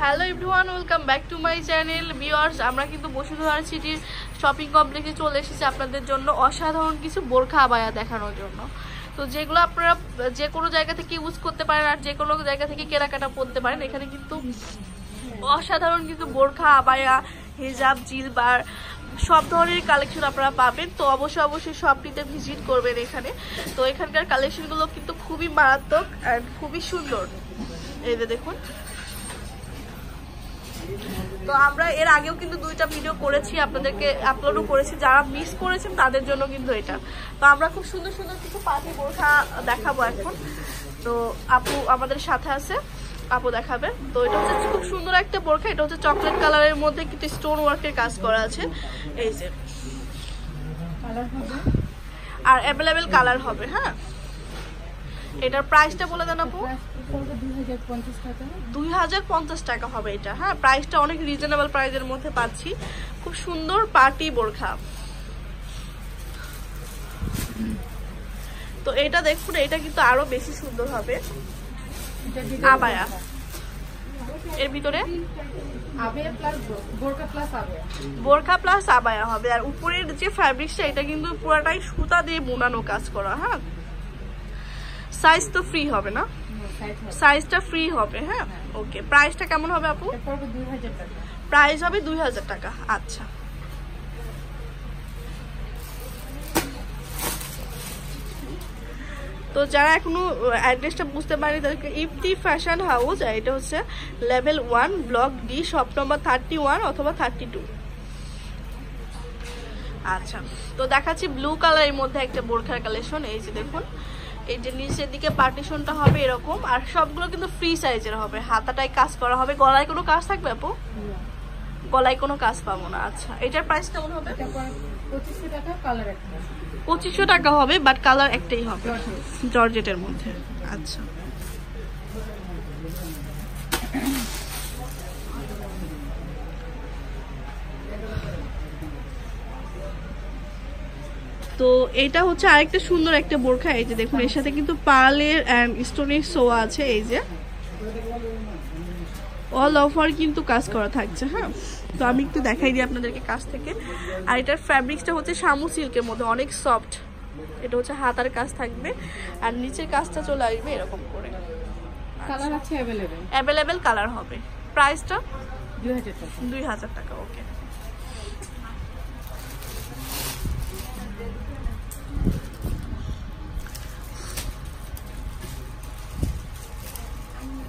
Hello everyone welcome back to my channel viewers আমরা কিন্তু বসুন্ধরা সিটির শপিং কমপ্লেক্সে চলে এসেছি আপনাদের জন্য অসাধারণ কিছু বোরখা আবায়া দেখানোর জন্য। তো যেগুলো আপনারা যে কোনো জায়গা থেকে ইউজ করতে পারেন আর যে কোনো জায়গা থেকে কেনাকাটা করতে পারেন, এখানে কিন্তু অসাধারণ কিন্তু বোরখা, আবায়া, হিজাব, জিলবার সব ধরনের কালেকশন আপনারা পাবেন। তো অবশ্যই অবশ্যই শপটিতে ভিজিট করবেন এখানে। তো এখানকার কালেকশনগুলো কিন্তু খুবই মারাত্মক আর খুবই সুন্দর। এই যে দেখুন। তো আমরা এর আগেও কিন্তু দুইটা ভিডিও করেছি, আপনাদেরকে আপলোডও করেছি। যারা মিস করেছেন, তাদের জন্য কিন্তু এটা। তো আমরা খুব সুন্দর সুন্দর কিছু পাখি বোরখা দেখাবো এখন। তো আপু আমাদের সাথে আছে। আপু দেখাবে। তো এটা হচ্ছে খুব সুন্দর একটা বোরখা, এটা হচ্ছে চকলেট কালারের মধ্যে কিন্তু স্টোন ওয়ার্কের কাজ করা আছে। এই যে। আর অ্যাভেলেবেল কালার হবে হ্যাঁ? এটার প্রাইসটা বলে দেন আপু। দুই হাজার পঞ্চাশ টাকা হবে এটা হ্যাঁ? প্রাইসটা অনেক রিজনেবল প্রাইসের মধ্যে পাচ্ছি। খুব সুন্দর পার্টি বোরখা। তো এটা দেখুন, এটা কিন্তু আরও বেশি সুন্দর হবে। আবায়া। এর ভিতরে? বোরখা প্লাস আবায়া। হবে। আর উপরের যে ফ্যাব্রিক্সটা এটা কিন্তু পুরাটাই সুতা দিয়ে বোনানো কাজ করা হ্যাঁ? সাইজ তো ফ্রি হবে না? সাইজটা ফ্রি হবে। হ্যাঁ? ওকে প্রাইসটা কেমন হবে আপু? প্রাইস হবে দুই হাজার টাকা। আচ্ছা। তো যারা এখনও অ্যাড্রেসটা বুঝতে পারেনি তাদেরকে ইফতি ফ্যাশন হাউস এটা হচ্ছে level one block D shop number thirty one অথবা থার্টি টু আচ্ছা তো দেখাচ্ছি ব্লু কালারের মধ্যে একটা বোরখার কালেকশন এই যে দেখুন। এই যে নিচের দিকে পার্টিশনটা হবে এরকম আর সবগুলো কিন্তু ফ্রি সাইজের হবে। হাতাটাই কাজ করা হবে। গলায় কোনো কাজ থাকবে আপু? গলায় কোনো কাজ পাবো না। আচ্ছা এটার প্রাইস কেমন হবে? পঁচিশশো টাকা হবে বাট কালার একটাই হবে জর্জেটের মধ্যে। আচ্ছা। তো এটা হচ্ছে আরেকটা সুন্দর একটা বোরখা এই যে দেখুন এর সাথে কিন্তু পার্লের অ্যান্ড স্টোনের সোয়া আছে এই যে। অল অফার কিন্তু কাজ করা থাকছে হ্যাঁ? তো আমি একটু দেখাই দিই আপনাদেরকে কাছ থেকে। আর এটার ফ্যাব্রিক্সটা হচ্ছে শামু সিল্কের মধ্যে অনেক সফট এটা হচ্ছে হাতার কাজ থাকবে আর নিচের কাজটা চলে আসবে এরকম করে। কালার আছে অ্যাভেলেবেল অ্যাভেলেবেল কালার হবে। প্রাইসটা দুই হাজার টাকা। ওকে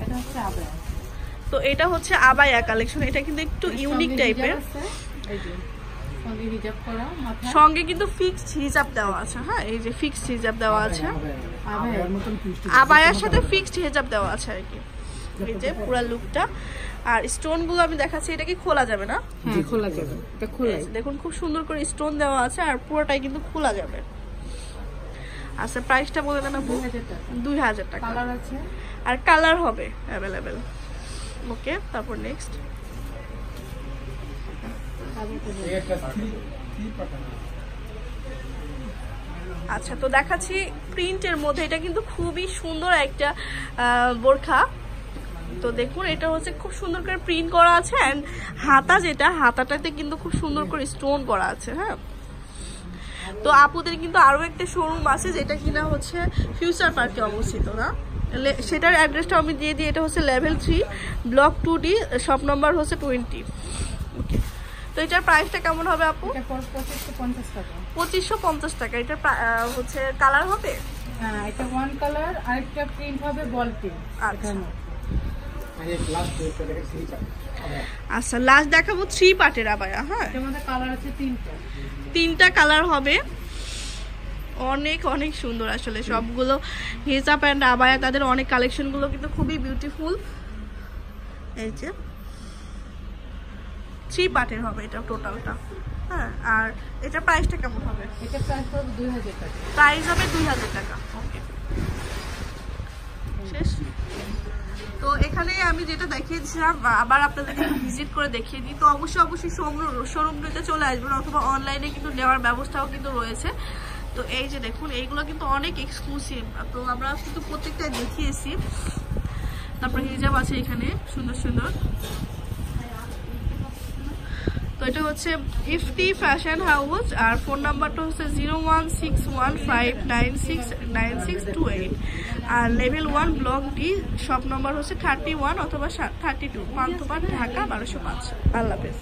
এটা হচ্ছে তো এটা হচ্ছে আবায়া কালেকশন এটা কিন্তু একটু ইউনিক টাইপের সঙ্গে হিজাব করা মাথা। সঙ্গে কিন্তু ফিক্সড হিজাব দেওয়া আছে হ্যাঁ এই যে ফিক্সড হিজাব দেওয়া আছে। আবায়ার সাথে ফিক্সড হিজাব দেওয়া আছে আর কি। এই যে পুরো লুকটা আর স্টোনগুলো আমি দেখাচ্ছি এটা কি খোলা যাবে না? খোলা যাবে এটা খোলাই। দেখুন খুব সুন্দর করে স্টোন দেওয়া আছে আর পুরোটাই কিন্তু খোলা যাবে। আচ্ছা প্রাইসটা বলে দেন দুই হাজার টাকা। দুই হাজার টাকা। কালার আছে? আর কালার হবে অ্যাভেলেবেল ওকে, তারপর নেক্সট আচ্ছা তো দেখাচ্ছি প্রিন্টের মধ্যে। এটা কিন্তু খুবই সুন্দর একটা বোরখা। তো দেখুন, এটা হচ্ছে খুব সুন্দর করে প্রিন্ট করা আছে অ্যান্ড হাতা যেটা, হাতাটাতে কিন্তু খুব সুন্দর করে স্টোন করা আছে হ্যাঁ। তো আপুদের কিন্তু আরও একটা শোরুম আছে যেটা কিনা হচ্ছে ফিউচার পার্কে অবস্থিত, না? সেটার অ্যাড্রেসটা আমি দিয়ে দিই এটা হচ্ছে level three block two D shop number হচ্ছে টোয়েন্টি ওকে তো এটার প্রাইসটা কেমন হবে আপু? পঁচিশশো পঞ্চাশ টাকা। পঁচিশশো পঞ্চাশ টাকা। এটার হচ্ছে কালার হবে? হ্যাঁ এটা ওয়ান কালার আরেকটা প্রিন্ট হবে বল প্রিন্ট আচ্ছা। আচ্ছা লাস্ট দেখাবো থ্রি পার্টের আবার হ্যাঁ? এটার মধ্যে কালার আছে তিনটা। তিনটা কালার হবে। অনেক অনেক সুন্দর আসলে সবগুলো হিজাব অ্যান্ড আবায়া তাদের অনেক কালেকশনগুলো কিন্তু খুবই বিউটিফুল এই যে থ্রি পার্টের হবে এটা টোটালটা হ্যাঁ আর এটার প্রাইসটা কেমন হবে? এটা প্রাইস পড়বে দুই হাজার টাকা। প্রাইস হবে দুই হাজার টাকা। ওকে শেষ? তো এখানে আমি যেটা দেখিয়েছিলাম আবার আপনাদেরকে ভিজিট করে দেখিয়ে দিই। তো অবশ্যই অবশ্যই শোরুমগুলোতে চলে আসবেন অথবা অনলাইনে কিন্তু নেওয়ার ব্যবস্থাও কিন্তু রয়েছে। তো এই যে দেখুন, এইগুলো কিন্তু অনেক এক্সক্লুসিভ তো আমরা কিন্তু প্রত্যেকটা দেখিয়েছি। তারপরে হিজাব আছে এখানে, সুন্দর সুন্দর। তো এটা হচ্ছে ইফটি ফ্যাশন হাউস আর ফোন নাম্বারটা হচ্ছে zero one six one five nine six nine six two eight আর level one block D shop number হচ্ছে থার্টি ওয়ান অথবা থার্টি টু ঢাকা, বারোশো পাঁচ। আল্লাহ হাফেজ।